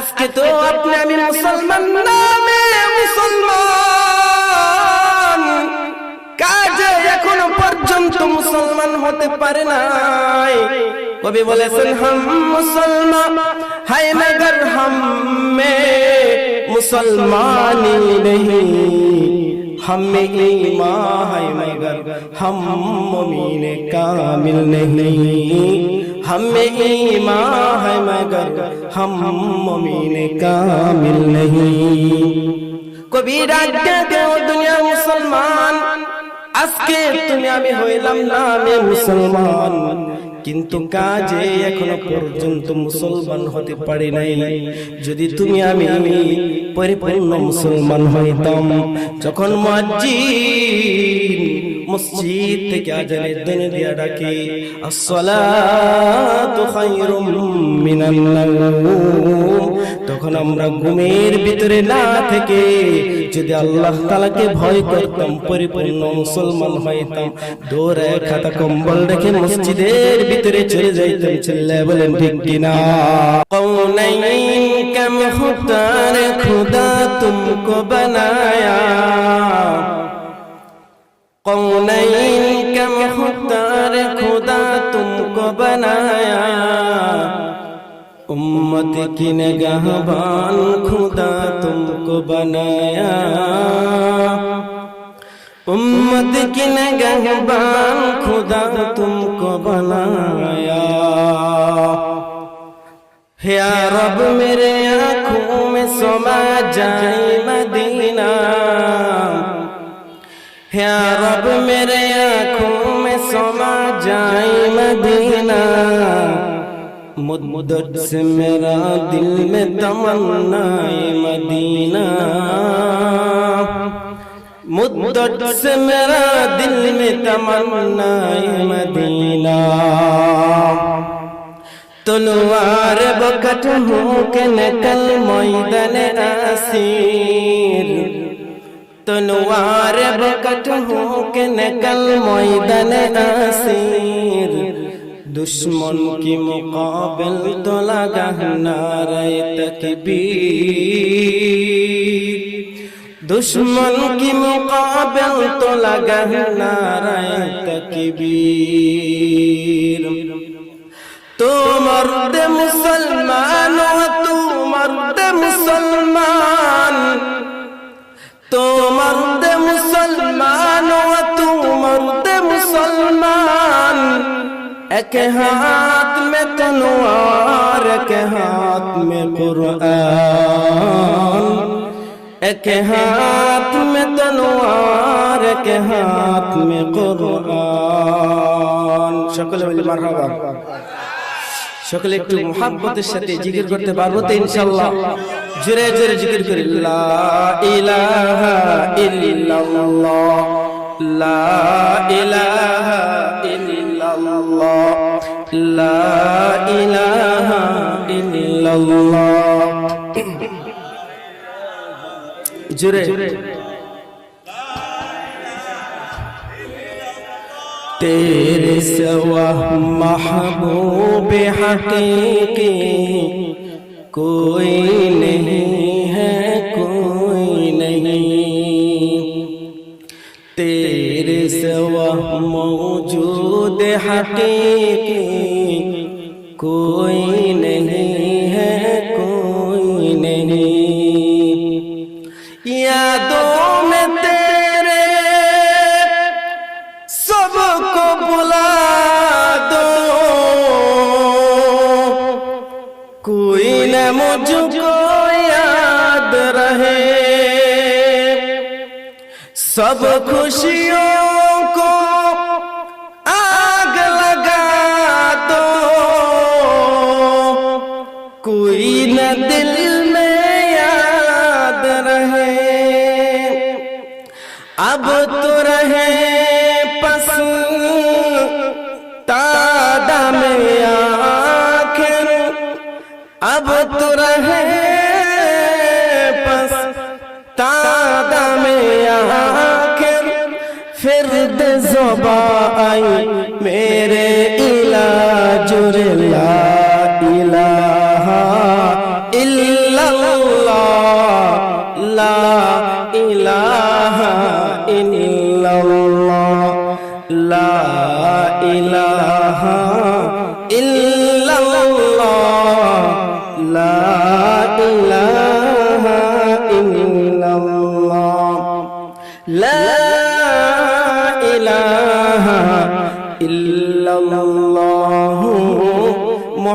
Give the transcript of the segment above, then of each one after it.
আজকে তো আপনি আমি মুসলমান নামে মুসলমান কাজে এখনো পর্যন্ত মুসলমান হতে পারে নাই কবি বলেছেন হাম মুসলমান হায় মগর হাম মে মুসলমানি नहीं हम में ईमान है मगर हम मोमिन कामिल नहीं ہمیں ایمان ہے مگر ہم مومن کامل نہیں کبھی رات دے دنیا مسلمان আজকে তুমি আমি হইলাম না আমি মুসলমান কিন্তু কাজে এখনও পর্যন্ত মুসলমান হতে পারি নাই যদি তুমি আমি আমি পরিপূর্ণ মুসলমান হইতাম যখন মজ্জিদ মসজিদ থেকে আজানের দিনে দিয়া ডাকে আসসালাতু খায়রুম মিনান তখন আমরা ঘুমের ভিতরে না থেকে যদি আল্লাহ তালাকে ভয় করতাম পরিপূর্ণ মুসলমান হইতাম দৌড়ে খাতা কম্বল রেখে মসজিদের ভিতরে চলে যাইতাম ছেলে বলেন ঠিক কিনা কম খুদার খুদা তুমকো বানায়া। قونین کا مختار خدا تم کو بنایا۔ امت کی نگہبان خدا تم کو بنایا۔ امت کی نگہبان خدا تم کو بنایا۔ یا رب، میرے آنکھوں میں سما جائے مدینہ۔ یا رب میرے آنکھوں میں سما جائے مدینہ۔ مدت سے میرا دل میں تمنا مدینہ۔ مدت سے میرا دل میں تمنا مدینہ۔ تلوار بکٹ ہو کے نکل میدن اسیر तलवार बकट हूँ के नकल मैदान आसीर दुश्मन की मुकाबल तो लगा नारे तकबीर दुश्मन की मुकाबल तो लगा नारे तकबीर तो मर्द मुसलमान हो तू मर्द मुसलमान তো মরদে মুসলমান তু মরদে মুসলমান। এক হাত মে তলোয়ার এক হাত মে কুরআন। এক হাত মে তলোয়ার এক হাত মে কুরআন। সকলে বলি মারহাবা। সকলে একটু মোহাব্বতের সাথে জিকির করতে পারব তো ইনশাল্লাহ। জোরে জোরে জিকির করি। লা ইলাহা ইল্লাল্লাহ। লা ইলাহা ইল্লাল্লাহ। লা ইলাহা ইল্লাল্লাহ। জোরে। तेरे सवा महबूब हकीकी कोई नहीं है कोई नहीं तेरे सवा मौजूद हकीकी कोई नहीं مجھ کو یاد رہے۔ سب خوشیوں کو آگ لگا دو۔ کوئی نہ دل میں یاد رہے۔ اب تو رہے अब तो रहे पस तादा में आखिर फिर दे जोबा आई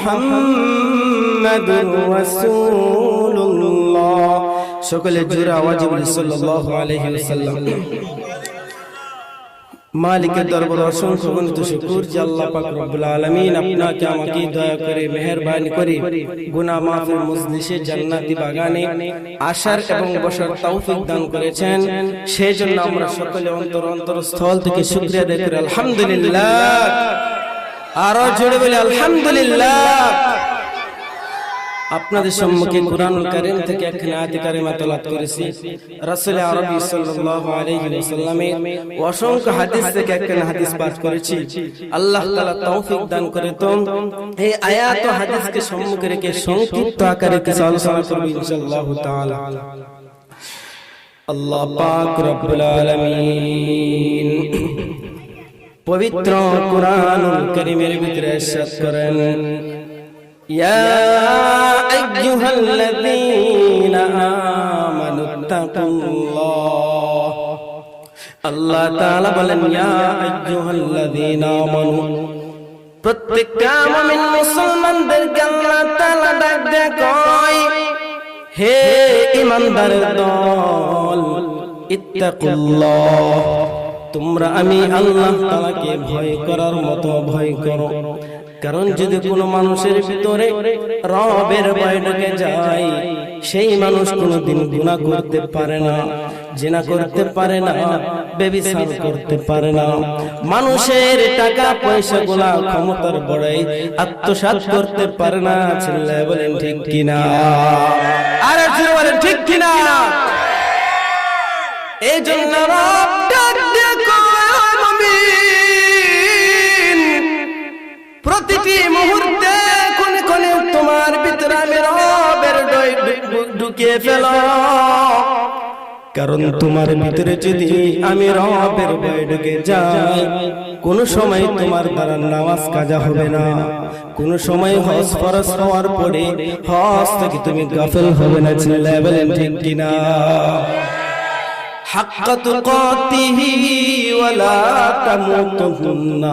মুহাম্মাদুর রাসূলুল্লাহ। সকলে জোরে আওয়াজে বলি, সাল্লাল্লাহু আলাইহি ওয়াসাল্লাম। মালিকের দরবার অসংখ্য গণিত শুকুর যে আল্লাহ পাক রব্বুল আলামিন আপনাকে আমাকে দয়া করে, মেহেরবানি করে, গুনাহ মাফের মজলিসে জান্নাতি বাগানে আসার এবং বসার তৌফিক দান করেছেন। সেই জন্য আমরা সকলে অন্তর অন্তর স্থল থেকে শুকরিয়া আদায় করি। আলহামদুলিল্লাহ। আরও জোরে বলি, আলহামদুলিল্লাহ। আপনাদের সম্মুখে কুরআনুল কারীম থেকে একখানা আয়াত কারিমা তেলাওয়াত করেছি। রাসূল আরবি সাল্লাল্লাহু আলাইহি ওয়াসাল্লামের অসংখ্য হাদিস থেকে একখানা হাদিস পাঠ করেছি। আল্লাহ তাআলা তৌফিক দান করে তো এই আয়াত ও হাদিসকে সম্মুখে রেখে সংক্ষিপ্ত আকারে কিছু আলোচনা করব ইনশাআল্লাহ তাআলা। আল্লাহ পাক রব্বুল আলামিন পবিত্র কোরআনুল করিমের ভিতরে ইরশাদ করেন। ইয়া আইয়ুহাল্লাযীনা আমানু আল্লাহ তাআলা বলেন, ইয়া আইয়ুহাল্লাযীনা আমানু, প্রত্যেকটা মুমিন মুসলমানদেরকে আল্লাহ তাআলা ডাক দেয় কয়, হে দল, ইত্তাকুল্লাহ। তোমরা আমি আল্লাহ তাআলাকে ভয় করার মতো ভয় করো। কারণ যদি কোনো মানুষের ভিতরে রবের ভয় ঢুকে যায়, সেই মানুষ কোনোদিন গুনাহ করতে পারে না, জেনা করতে পারে না বেবিচার করতে পারে না। মানুষের টাকা, পয়সা গুলা ক্ষমতার বড়াই আত্মসাৎ করতে পারে না ছেলে বলেন ঠিক কিনা? আরে বলেন ঠিক কিনা? এই জন্য প্রতিটি মুহূর্তে কোনে কোনে তোমার ভিতরে আমি রবের ঢুকিয়ে ফেল। কারণ তোমার ভিতরে যদি আমি রবের ভয় ঢুকে যাই, কোন সময় তোমার দ্বারা নামাজ কাজা হবে না। কোন সময় হজ ফরজ হওয়ার পরে হজ থেকে তুমি গাফেল হবে না, চিল্লায় বলেন ঠিক কিনা? حق تقاته ولا تموتن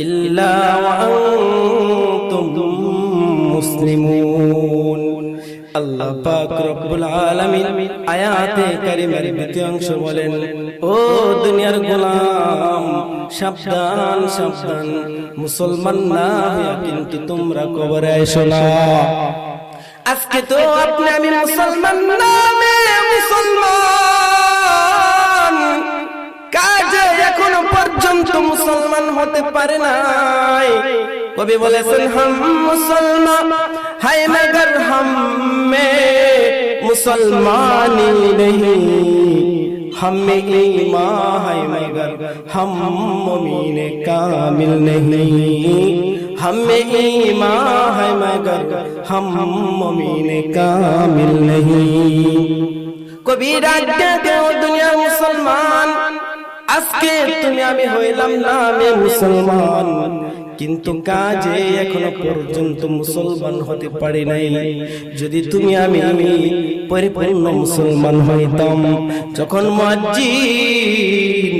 إلا وأنتم مسلمون আল্লাহ পাক রব্বুল আলামিন আয়াতে কারিমের দ্বিতীয় অংশ বলেন ও দুনিয়ার গোলাম সাবধান সাবধান মুসলমান না হইয়া কিন্তু তোমরা কবরে এসো না আজকে তো আপনি আমি মুসলমান নামে মুসলমান এখনো পর্যন্ত মুসলমান হতে পারে নাই। কবি বলেছেন، হাম মুসলমান হাই মগর হাম মে মুসলমানি نہیں ہمیں ایمان ہے مگر ہم ممین کامل نہیں ہمیں ایمان ہے مگر ہم مومن کامل نہیں کبھی راج دنیا مسلمان আজকে তুমি আমি হইলাম না, আমি মুসলমান। কিন্তু কাজে এখনও পর্যন্ত মুসলমান হতে পারি নাই। যদি তুমি আমি আমি পরিপূর্ণ মুসলমান হইতাম, যখন মুয়াজ্জিন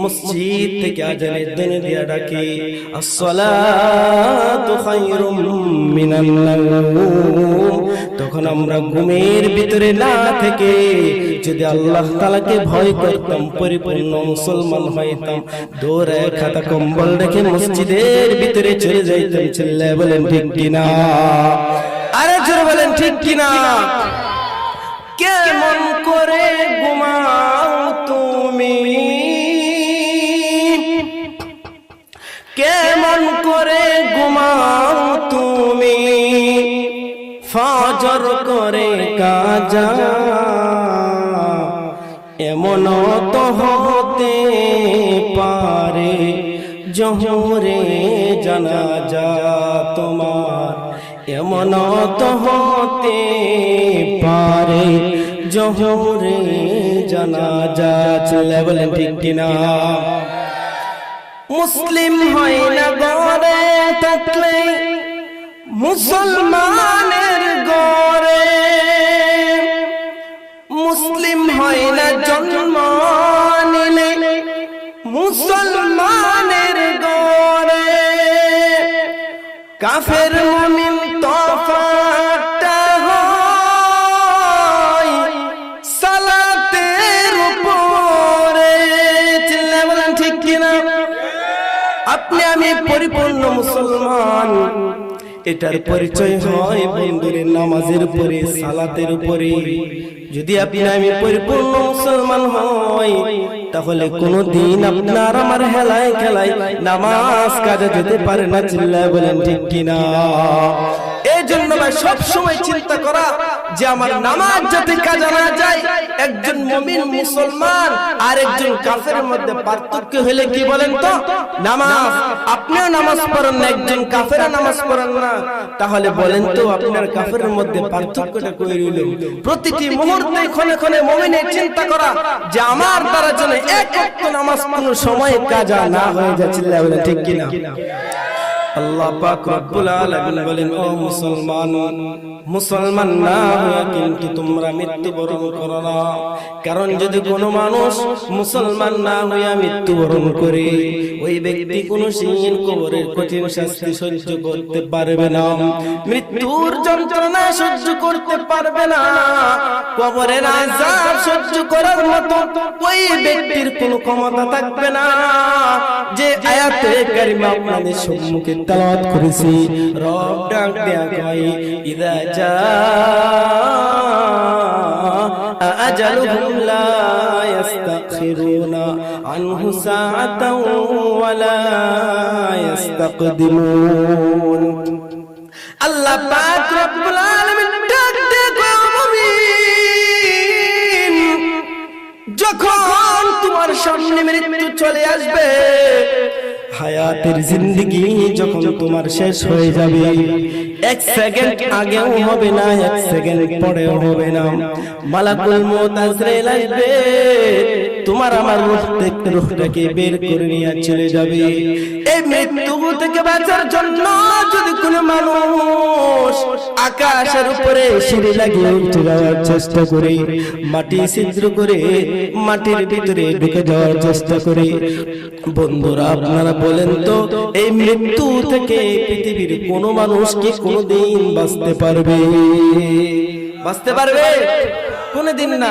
মসজিদ থেকে আজানের দিনে দিয়া ডাকে। তখন আমরা ঘুমের ভিতরে না থেকে যদি আল্লাহ তাআলাকে ভয় করতাম, পরিপূর্ণ মুসলমান হইতাম, দৌড়ে খাতা কম্বল রেখে মসজিদের ভিতরে চলে যাইতাম ছেলে বলেন, ঠিক কিনা? আরে জোরে বলেন, ঠিক কিনা? কেমন করে ঘুমাও তুমি? ঘুমাও তুমি ফজর করে কাজা এমন তো হতে পারে জহরে জানা যা তোমার। এমন তো হতে পারে জহরে জানা যা চলে বলেন ঠিক কিনা? মুসলিম হয় না গড়ে থাকলে মুসলমানের গড়ে। মুসলিম হয় না জন্ম নিলে মুসলমানের গড়ে। কাফের মুমিন তফাতটা পরিপূর্ণ মুসলমান। এটার পরিচয় হয় বন্ধুরের নামাজের উপরে, সালাতের উপরে। যদি আপনি আমি পরিপূর্ণ মুসলমান হই, তাহলে কোনদিন আপনার আমার হেলায় খেলায় নামাজ কাজে যেতে পারে না চিল্লায় বলেন ঠিক কিনা। এই জন্য সব সময় চিন্তা করা যে আমার নামাজ যাতে কাজে না যায় একজন মুমিন মুসলমান আর একজন কাফেরের মধ্যে পার্থক্য হলে কি বলেন তো? নামাজ। আপনিও নামাজ পড়েন না, একজন কাফেরা নামাজ পড়েন না। তাহলে বলেন তো আপনার কাফেরের মধ্যে পার্থক্যটা কই রইল? প্রতিটি মুহূর্তে ক্ষণে ক্ষণে মুমিনের চিন্তা করা যে আমার দ্বারা যেন এক ওয়াক্ত নামাজ কোনো সময় কাজা না হয়ে যাচ্ছে ঠিক কিনা? আল্লাহ পাক রব্বুল আলামিন বলেন, ও মুসলমান মুসলমান না কিন্তু তোমরা মৃত্যুবরণ করো না। কারণ যদি কোনো মানুষ মুসলমান না হইয়া মৃত্যুবরণ করে, ওই ব্যক্তি কোন সিন কবরের কঠিন শাস্তি সহ্য করতে পারবে না। মৃত্যুর যন্ত্রণা সহ্য করতে পারবে না। কবরের আযাব সহ্য করার মতো ওই ব্যক্তির কোনো ক্ষমতা থাকবে না। যে আয়াতে কারিমা আপনাদের সম্মুখে তেলাওয়াত করেছি। রব ডাক দেয়া কয়, ইদা জা আজালুহুম লা ইস্তাখিরুনা আনহু সাআতাও ওয়া লা ইস্তাকদিমুন আল্লাহ পাক রব্বুল আলামিন ডাক দেয়া মুমিন, যখন তোমার সামনে মৃত্যু চলে আসবে হায়াতের জিন্দগি যখন তোমার শেষ হয়ে যাবে, এক সেকেন্ড আগেও হবে না, এক সেকেন্ড পরেও হবে না। মালাকুল মউত আজরাইল আসবে। তোমার আমার রূহ থেকে রূহটাকে বের করে নিয়ে চলে যাবে। এই মৃত্যু থেকে বাঁচার জন্য যদি কোনো মানুষ আকাশের উপরে সিঁড়ি লাগিয়ে উঠে যাওয়ার চেষ্টা করে, মাটি ছিদ্র করে মাটির ভিতরে ঢুকে যাওয়ার চেষ্টা করে, বন্ধুরা আপনারা বলেন তো, এই মৃত্যু থেকে পৃথিবীর কোন মানুষ কি কোনদিন বাঁচতে পারবে? বাঁচতে পারবে? কোনদিন না।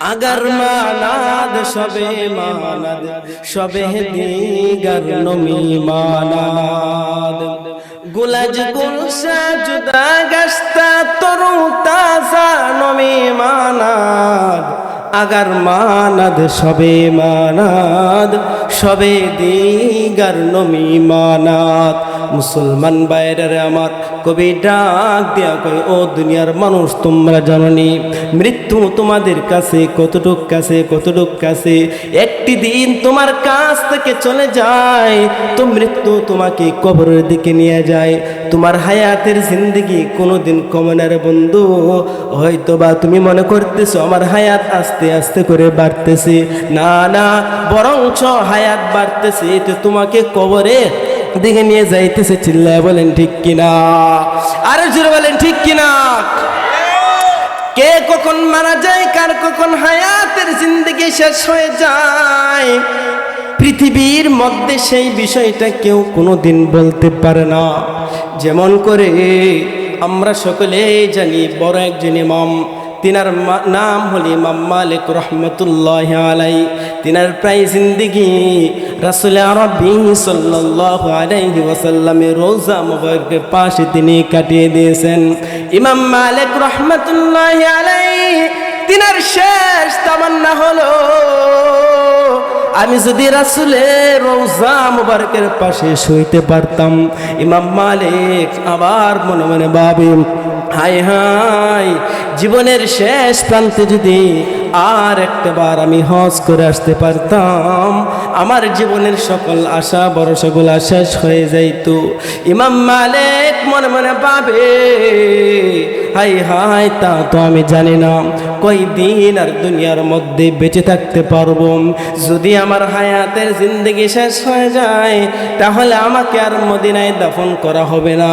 আগর মানাদ, সবে মানাদ, সবে দিগর নমি মানাদ। গুলাজ গুলসা জুদা গাস্তা তরু তাজা নমি মানাদ। আগর মানাদ, সবে মানাদ, সবে দিগর নমি মানাদ। মুসলমান বাইরে আমার কবি ডাক দিয়া কই ও দুনিয়ার মানুষ, তোমরা জাননি মৃত্যু তোমাদের কাছে কতটুক কাছে কতটুক কাছে? একটি দিন তোমার কাছ থেকে চলে যায়, তো মৃত্যু তোমাকে কবরের দিকে নিয়ে যায়। তোমার হায়াতের জিন্দগি কোনোদিন কমনের বন্ধু। হয়তো বা তুমি মনে করতেছো, আমার হায়াত আস্তে আস্তে করে বাড়তেছে। না না, বরঞ্চ হায়াত বাড়তেছে তো তোমাকে কবরে দিকে নিয়ে যাইতেছে, চিল্লায় বলেন, ঠিক কিনা? আরে জোরে বলেন, ঠিক কিনা? কে কখন মারা যায়, কার কখন হায়াতের জিন্দগি শেষ হয়ে যায়? পৃথিবীর মধ্যে সেই বিষয়টা কেউ কোনো দিন বলতে পারে না। যেমন করে আমরা সকলেই জানি, বড় একজন ইমাম তিনার নাম হল ইমাম মালিক রহমতুল্লাহ আলাই। তিনার প্রায় জিন্দিগি রাসুল আরবি সাল্লাল্লাহু আলাইহি ওয়াসাল্লামের রোজা মুবারকের পাশে তিনি কাটিয়ে দিয়েছেন। ইমাম মালিক রহমতুল্লাহ আলাই, তিনার শেষ তামান্না হলো, আমি যদি রাসুলের রোজা মুবারকের পাশে শুইতে পারতাম, ইমাম মালিক আবার মনে মনে ভাবে হাই হাই জীবনের শেষ প্রান্তে যদি আর একটাবার আমি হজ করে আসতে পারতাম, আমার জীবনের সকল আশা, ভরসাগুলা শেষ হয়ে যাইতো। ইমাম মালিক মনে মনে পাবে হাই হাই, তা তো আমি জানি না। কই দিন আর দুনিয়ার মধ্যে বেঁচে থাকতে পারব? যদি আমার হায়াতের জিন্দগি শেষ হয়ে যায়, তাহলে আমাকে আর মদিনায় দাফন করা হবে না।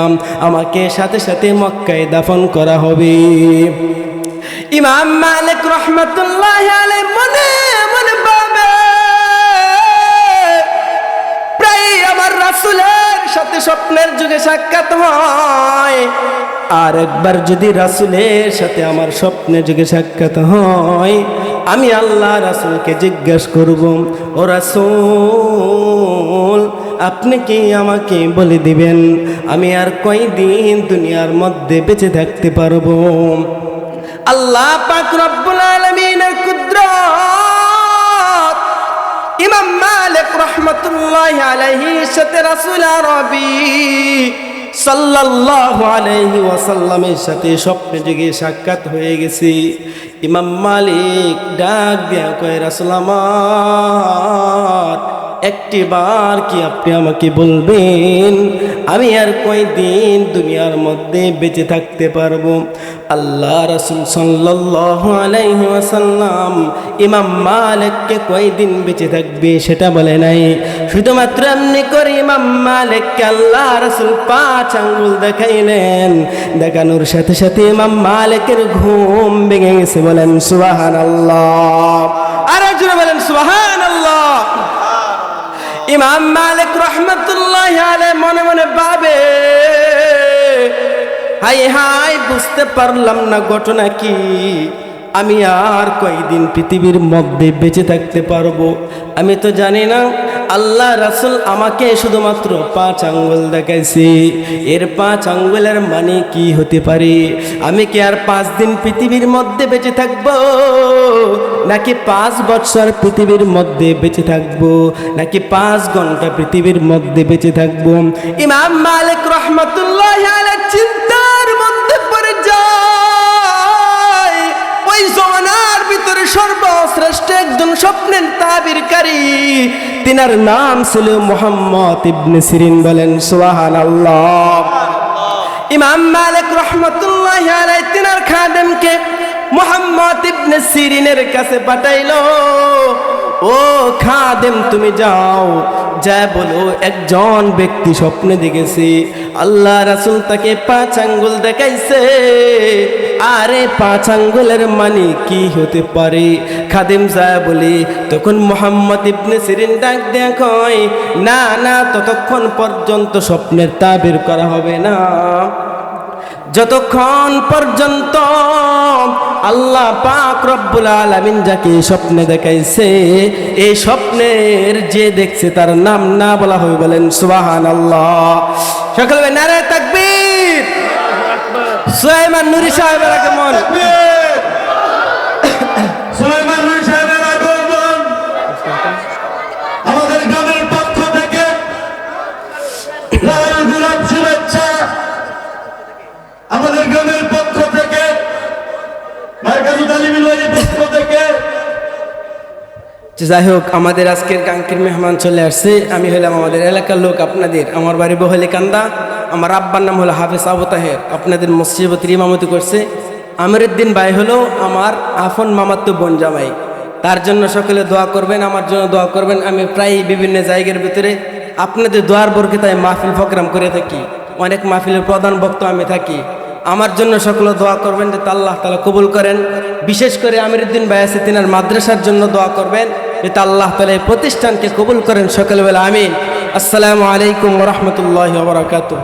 আমাকে সাথে সাথে মক্কায় দাফন করা হবে। ইমাম মালিক রহমতুল্লাহ মনে মনে প্রায় আমার রাসুলের সাথে স্বপ্নের যুগে সাক্ষাৎ হয়। আর একবার যদি রাসুলের সাথে আমার স্বপ্নের যুগে সাক্ষাৎ হয়, আমি আল্লাহ রাসুলকে জিজ্ঞাসা করব, ও রাসুল, আপনি কি আমাকে বলে দিবেন? আমি আর কয়দিন দুনিয়ার মধ্যে বেঁচে থাকতে পারব? আল্লাহ পাক রব্বুল আলামিনের মালিক রহমতুল্লাহ আলহি সাথে রাসূল আরবি সাল্লাল্লাহু আলাইহি ওয়াসাল্লামের সাথে স্বপ্নে যুগে সাক্ষাৎ হয়ে গেছে। ইমাম মালিক ডাক দেয়া কয়, রাসুল আমার একটি বার কি আপনি আমাকে বলবেন? আমি আর কয়দিন দুনিয়ার মধ্যে বেঁচে থাকতে পারব? আল্লাহ রসুল ওয়াসাল্লাম ইমাম মালিককে কয়দিন বেঁচে থাকবে সেটা বলে নাই। শুধুমাত্র এমনি করে ইমাম মালিককে আল্লাহ রসুল পাঁচ আঙ্গুল দেখাইলেন। দেখানোর সাথে সাথে ইমাম মালিকের ঘুম ভেঙে গেছে বলেন সুবাহান আল্লাহ আর একজনে বলেন সুবাহান আল্লাহ ইমাম মালিক রহমতুল্লাহ আলে মনে মনে ভাবে, হাই হাই, বুঝতে পারলাম না ঘটনা কি। আমি আর কয়দিন পৃথিবীর মধ্যে বেঁচে থাকতে পারব? আমি তো জানি না। আল্লাহ রাসুল আমাকে শুধুমাত্র পাঁচ আঙ্গুল দেখাইছে। এর পাঁচ আঙ্গুলের মানে কি হতে পারে? আমি কি আর পাঁচ দিন পৃথিবীর মধ্যে বেঁচে থাকব? নাকি পাঁচ বছর পৃথিবীর মধ্যে বেঁচে থাকব? নাকি পাঁচ ঘণ্টা পৃথিবীর মধ্যে বেঁচে থাকব? ইমাম মালিক রহমতুল্লাহ চিন্তার মধ্যে পড়ে যায়। ওই জমানার ভিতরে সর্বশ্রেষ্ঠ একজন স্বপ্নের তাবিরকারী। তিনার নাম ছিল মোহাম্মদ ইবনে সিরিন বলেন সোহান আল্লাহ ইমাম মালিক রহমতুল্লাহ আলাই তিনার খাদেমকে মোহাম্মদ ইবনে সিরিনের কাছে পাঠাইলো, ও খাদেম, তুমি যাও যা বলো, একজন ব্যক্তি স্বপ্নে দেখেছি, আল্লাহ রাসুল তাকে পাঁচ আঙ্গুল দেখাইছে। আরে পাঁচ আঙ্গুলের মানে কি হতে পারে? খাদিম যা বলি, তখন মোহাম্মদ ইবনে সিরিন ডাক দেখয় না না, ততক্ষণ পর্যন্ত স্বপ্নের তাবির করা হবে না। যতক্ষণ পর্যন্ত আল্লাহ পাক রব্বুল আলামিন যাকে স্বপ্নে দেখাইছে এই স্বপ্নের যে দেখছে তার নাম না বলা হয়ে বলেন সুবাহান আল্লাহ সকলে নারায় তাকবীর! সুলাইমান নুরি সাহেবের আগমন যাই হোক, আমাদের আজকের কাঙ্কের মেহমান চলে আসছে। আমি হলাম আমাদের এলাকার লোক, আপনাদের। আমার বাড়ি বহলি কান্দা। আমার আব্বার নাম হলো হাফিজ আবু তাহের। আপনাদের মসজিদ ইমামতি করছে। আমিরুদ্দিন ভাই হলো আমার আফন মামাত্ম বোন জামাই। তার জন্য সকলে দোয়া করবেন, আমার জন্য দোয়া করবেন। আমি প্রায় বিভিন্ন জায়গার ভিতরে আপনাদের দোয়ার বরকে তাই মাহফিল ফকরাম করে থাকি। অনেক মাহফিলের প্রধান বক্ত আমি থাকি। আমার জন্য সকলে দোয়া করবেন যে আল্লাহ তালা কবুল করেন। বিশেষ করে আমিরুদ্দিন ভাই আছে, তিনার মাদ্রাসার জন্য দোয়া করবেন। যাতে আল্লাহ তালা এই প্রতিষ্ঠানকে কবুল করেন। সকালবেলা আমিন। আসসালামু আলাইকুম রহমতুল্লাহ বরাকাতু